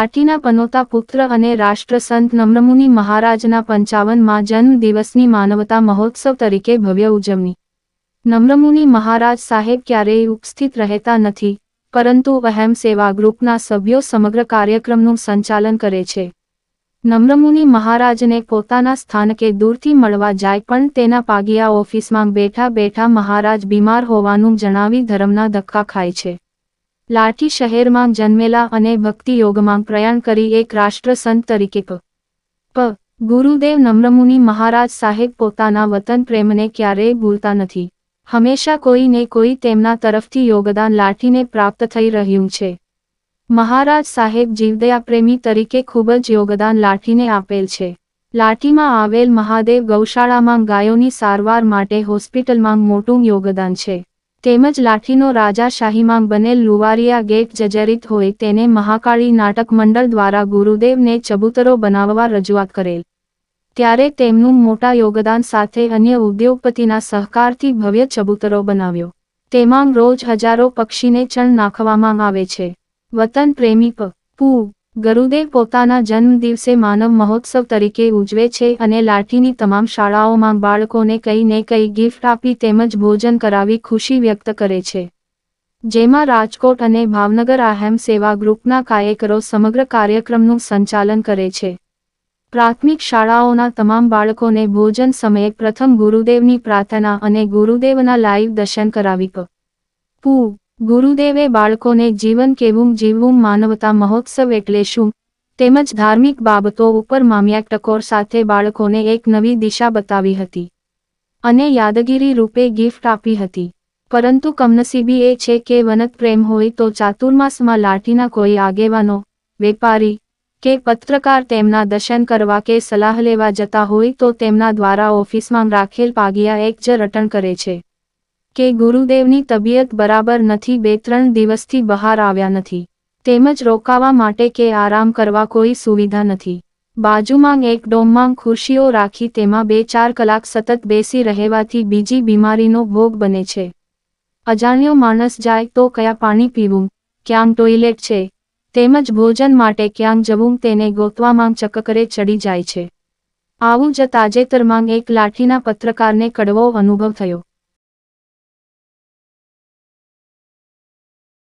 લાઠીના પનોતા પુત્ર અને રાષ્ટ્રસંત નમ્રમુનિ મહારાજના પંચાવનમાં જન્મ દિવસની માનવતા મહોત્સવ તરીકે ભવ્ય ઉજવણી. નમ્રમુનિ મહારાજ સાહેબ ક્યારેય ઉપસ્થિત રહેતા નથી, પરંતુ અહેમ સેવા ગ્રુપના સભ્યો સમગ્ર કાર્યક્રમનું સંચાલન કરે છે. નમ્રમુનિ મહારાજને પોતાના સ્થાનકે દૂરથી મળવા જાય પણ તેના પાગિયા ઓફિસમાં બેઠા બેઠા મહારાજ બીમાર હોવાનું જણાવી ધર્મના ધક્કા ખાય છે. લાઠી શહેરમાં જન્મેલા અને ભક્તિ યોગમાં પ્રયાણ કરી એક રાષ્ટ્રસંત તરીકે પ. પ. ગુરુદેવ નમ્રમુનિ મહારાજ સાહેબ પોતાના વતન પ્રેમને ક્યારેય ભૂલતા નથી. હંમેશા કોઈને કોઈ તેમના તરફથી યોગદાન લાઠીને પ્રાપ્ત થઈ રહ્યું છે. મહારાજ સાહેબ જીવદયા પ્રેમી તરીકે ખૂબ જ યોગદાન લાઠીને આપેલ છે. લાઠીમાં આવેલ મહાદેવ ગૌશાળામાં ગાયોની સારવાર માટે હોસ્પિટલમાં મોટું યોગદાન છે. તેમજ લાઠીનો રાજાશાહીમાં બનેલ લુવારિયા ગેટ જર્જરિત હોય તેને મહાકાળી નાટક મંડળ દ્વારા ગુરુદેવને ચબૂતરો બનાવવા રજૂઆત કરેલ. ત્યારે તેમનું મોટા યોગદાન સાથે અન્ય ઉદ્યોગપતિના સહકારથી ભવ્ય ચબૂતરો બનાવ્યો. તેમાં રોજ હજારો પક્ષીને ચણ નાખવામાં આવે છે. વતન પ્રેમી પુ ગરુદેવ પોતાના જન્મ દિવસે માનવ મહોત્સવ તરીકે ઉજવે છે અને લાઠીની તમામ શાળાઓમાં બાળકોને કંઈ ને કંઈ ગિફ્ટ આપી તેમજ ભોજન કરાવી ખુશી વ્યક્ત કરે છે. જેમાં રાજકોટ અને ભાવનગર આહેમ સેવા ગ્રુપના કાર્યકરો સમગ્ર કાર્યક્રમનું સંચાલન કરે છે. પ્રાથમિક શાળાઓના તમામ બાળકોને ભોજન સમયે પ્રથમ ગુરુદેવની પ્રાર્થના અને ગુરુદેવના લાઈવ દર્શન કરાવી પુ. ગુરુદેવે બાળકોને જીવન કેવું જીવવું માનવતા મહોત્સવ એટલે શું, તેમજ ધાર્મિક બાબતો ઉપર મામ્યા ટકોર સાથે બાળકોને એક નવી દિશા બતાવી હતી. અને યાદગીરી રૂપે ગિફ્ટ આપી હતી. પરંતુ કમનસીબી એ છે કે વનત પ્રેમ હોય તો ચાતુર્માસમાં લાઠીના કોઈ આગેવાનો, વેપારી કે પત્રકાર તેમના દર્શન કરવા કે સલાહ લેવા જતા હોય તો તેમના દ્વારા ઓફિસમાં રાખેલ પાગિયા એક જ રટણ કરે છે. કે ગુરુદેવની તબિયત બરાબર નથી, બે ત્રણ દિવસથી બહાર આવ્યા નથી. તેમજ રોકાવા માટે કે આરામ કરવા કોઈ સુવિધા નથી. બાજુમાં એક ડોમમાં ખુરશીઓ રાખી તેમાં બે ચાર કલાક સતત બેસી રહેવાથી બીજી બીમારીનો ભોગ બને છે. અજાણ્યો માણસ જાય તો કયા પાણી પીવું, ક્યાંક ટોયલેટ છે, તેમજ ભોજન માટે ક્યાંક જવું તેને ગોતવામાં ચકકરે ચડી જાય છે. આવું જ તાજેતરમાં એક લાઠીના પત્રકારને કડવો અનુભવ થયો.